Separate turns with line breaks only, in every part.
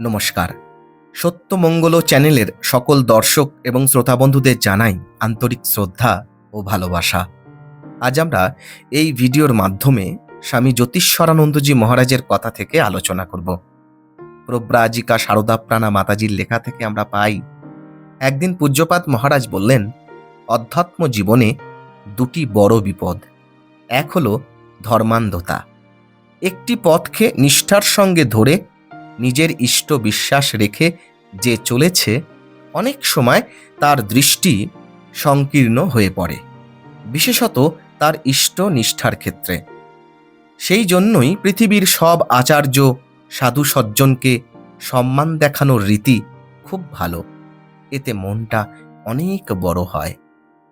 নমস্কার। সত্যমঙ্গল চ্যানেলের সকল দর্শক এবং শ্রোতা বন্ধুদের জানাই আন্তরিক শ্রদ্ধা ও ভালোবাসা। আজ আমরা এই ভিডিওর মাধ্যমে স্বামী জ্যোতিষ্বরানন্দজি মহারাজের কথা থেকে আলোচনা করব। প্রব্রাজিকা সারদা প্রাণা মাতাজির লেখা থেকে আমরা পাই, একদিন পূজ্যপাত মহারাজ বললেন, অধ্যাত্ম জীবনে দুটি বড় বিপদ। এক হলো ধর্মান্ধতা। একটি পথকে নিষ্ঠার সঙ্গে ধরে নিজের ইষ্ট বিশ্বাস রেখে যে চলেছে, অনেক সময় তার দৃষ্টি সংকীর্ণ হয়ে পড়ে, বিশেষত তার ইষ্ট নিষ্ঠার ক্ষেত্রে। সেই জন্যই পৃথিবীর সব আচার্য সাধু সজ্জনকে সম্মান দেখানোর রীতি খুব ভালো। এতে মনটা অনেক বড় হয়।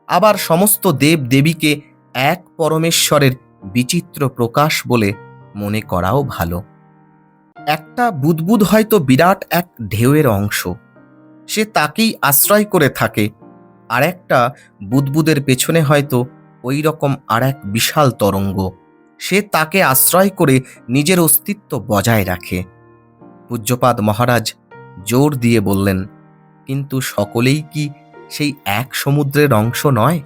আবার সমস্ত দেব দেবীকে এক পরমেশ্বরের বিচিত্র প্রকাশ বলে মনে করাও ভালো। একটা বুদবুদ হয়তো বিরাট এক ঢেউয়ের অংশ। সে তাকেই আশ্রয় করে থাকে। আর একটা বুদবুদের পেছনে হয়তো ওই রকম আর এক বিশাল তরঙ্গ। সে তাকে আশ্রয় করে নিজের অস্তিত্ব বজায় রাখে। পূজ্যপাদ মহারাজ জোর দিয়ে বললেন, কিন্তু সকলেই কি সেই এক সমুদ্রের অংশ নয়?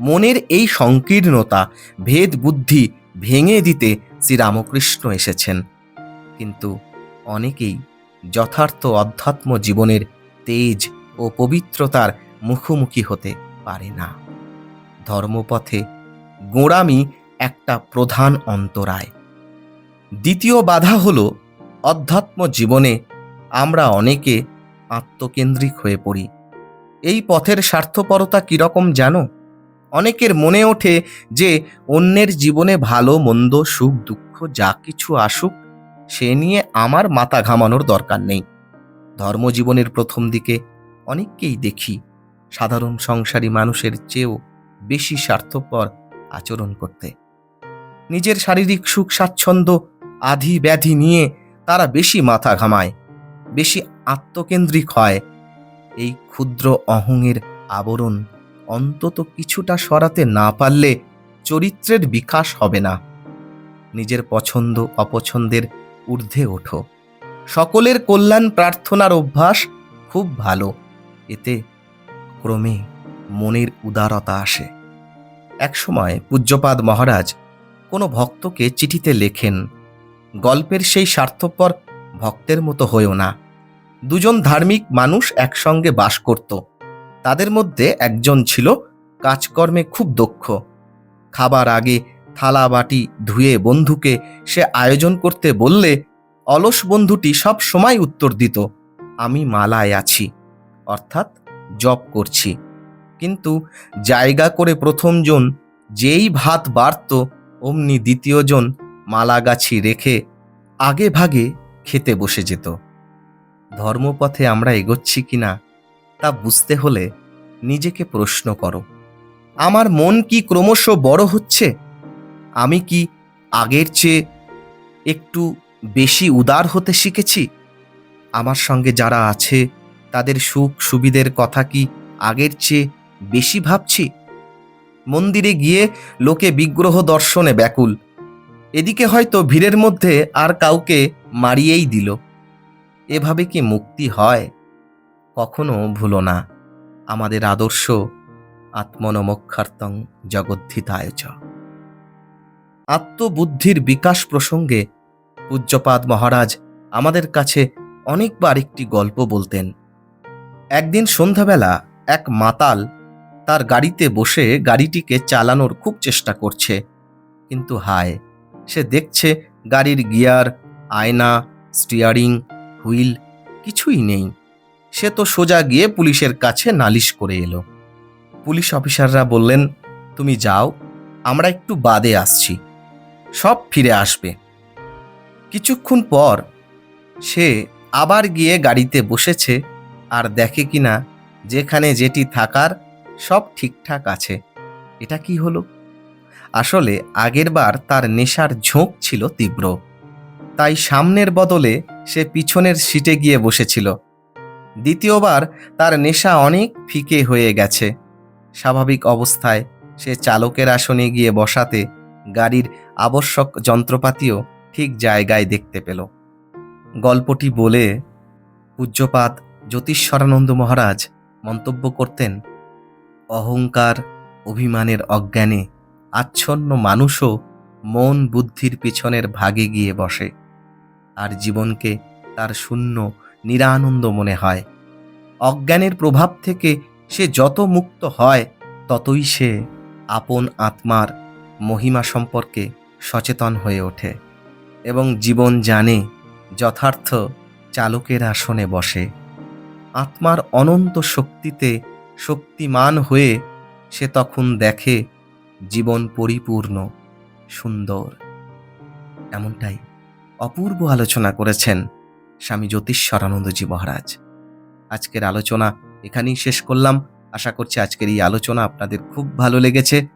মনের এই সংকীর্ণতা, ভেদ বুদ্ধি ভেঙে দিতে শ্রীরামকৃষ্ণ এসেছেন। কিন্তু অনেকেই যথার্থ অধ্যাত্ম জীবনের তেজ ও পবিত্রতার মুখোমুখি হতে পারে না। ধর্মপথে গোঁড়ামি একটা প্রধান অন্তরায়। দ্বিতীয় বাধা হল অধ্যাত্ম জীবনে আমরা অনেকে আত্মকেন্দ্রিক হয়ে পড়ি। এই পথের স্বার্থপরতা কীরকম জানো? অনেকের মনে ওঠে যে অন্যের জীবনে ভালো, মন্দ, সুখ, দুঃখ যা কিছু আসুক সে নিয়ে আমার মাথা ঘামানোর দরকার নেই। ধর্মজীবনের প্রথম দিকে অনেককেই দেখি সাধারণ সংসারী মানুষের চেয়েও বেশি স্বার্থপর আচরণ করতে। নিজের শারীরিক সুখ, স্বাচ্ছন্দ্য, আধি ব্যাধি নিয়ে তারা বেশি মাথা ঘামায়, বেশি আত্মকেন্দ্রিক হয়। এই ক্ষুদ্র অহংয়ের আবরণ অন্তত কিছুটা সরাতে না পারলে চরিত্রের বিকাশ হবে না। নিজের পছন্দ, অপছন্দের ঊর্ধ্বে ওঠো। সকলের কল্যাণ প্রার্থনার অভ্যাস খুব ভালো। এতে ক্রমে মনের উদারতা আসে। একসময় পূজ্যপাদ মহারাজ কোনো ভক্তকে চিঠিতে লেখেন, গল্পের সেই স্বার্থপর ভক্তের মতো হয়েও না। দুজন ধার্মিক মানুষ একসঙ্গে বাস করত। তাদের মধ্যে একজন ছিল, কাজকর্মে খুব দক্ষ। খাবার আগে থালা বাটি ধুয়ে বন্ধুকে সে আয়োজন করতে বললে, অলস বন্ধুটি সব সময় উত্তর দিত, আমি মালায় আছি, অর্থাৎ জব করছি। কিন্তু জায়গা করে প্রথমজন যেই ভাত বাড়ত, অমনি দ্বিতীয়জন মালাগাছি রেখে আগে ভাগে খেতে বসে যেত। ধর্মপথে আমরা এগোচ্ছি কিনা তা বুঝতে হলে নিজেকে প্রশ্ন করো, আমার মন কি ক্রমশ বড় হচ্ছে? আমি কি আগের চেয়ে একটু বেশি উদার হতে শিখেছি? আমার সঙ্গে যারা আছে, তাদের সুখ সুবিধের কথা কি আগের চেয়ে বেশি ভাবছি? মন্দিরে গিয়ে লোকে বিগ্রহ দর্শনে ব্যাকুল। এদিকে হয়তো ভিড়ের মধ্যে আর কাউকে মারিয়েই দিল। এভাবে কি মুক্তি হয়? কখনো ভুলো না। আমাদের আদর্শ আত্মনমক্ষার্তং জগদ্ধিতায় আত্মবুদ্ধির বিকাশ প্রসঙ্গে পূজ্যপাদ মহারাজ আমাদের কাছে অনেকবার একটি গল্প বলতেন। একদিন সন্ধ্যাবেলা এক মাতাল তার গাড়িতে বসে গাড়িটিকে চালানোর খুব চেষ্টা করছে, কিন্তু হায়, সে দেখছে গাড়ির গিয়ার, আয়না, স্টিয়ারিং, হুইল কিছুই নেই। সে তো সোজা গিয়ে পুলিশের কাছে নালিশ করে এলো। পুলিশ অফিসাররা বললেন, তুমি যাও, আমরা একটু বাদে আসছি। সব ফিরে আসবে। কিছুক্ষণ পর সে আবার গিয়ে গাড়িতে বসেছে আর দেখে কিনা যেখানে যেটি থাকার সব ঠিকঠাক আছে। এটা কি হলো? আসলে আগেরবার তার নেশার ঝোঁক ছিল তীব্র। তাই সামনের বদলে সে পিছনের সিটে গিয়ে বসেছিল। দ্বিতীয়বার তার নেশা অনেক ফিকে হয়ে গেছে। স্বাভাবিক অবস্থায় সে চালকের আসনে গিয়ে বসাতে গাড়ির আবশ্যক যন্ত্রপাতিও ঠিক জায়গায় দেখতে পেল। গল্পটি বলে পূজ্যপাত জ্যোতিষ্বরানন্দ মহারাজ মন্তব্য করতেন, অহংকার অভিমানের অজ্ঞানে আচ্ছন্ন মানুষও মন বুদ্ধির পিছনের ভাগে গিয়ে বসে, আর জীবনকে তার শূন্য নিরানন্দ মনে হয়। অজ্ঞানের প্রভাব থেকে সে যত মুক্ত হয়, ততই সে আপন আত্মার মহিমা সম্পর্কে সচেতন হয়ে ওঠে এবং জীবন জানে যথার্থ চালকের আসনে বসে। আত্মার অনন্ত শক্তিতে শক্তিমান হয়ে সে তখন দেখে জীবন পরিপূর্ণ, সুন্দর। এমনটাই অপূর্ব আলোচনা করেছেন স্বামী জ্যোতিষ্বরানন্দজি মহারাজ। আজকের আলোচনা এখানেই শেষ করলাম। আশা করছি আজকের এই আলোচনা আপনাদের খুব ভালো লেগেছে।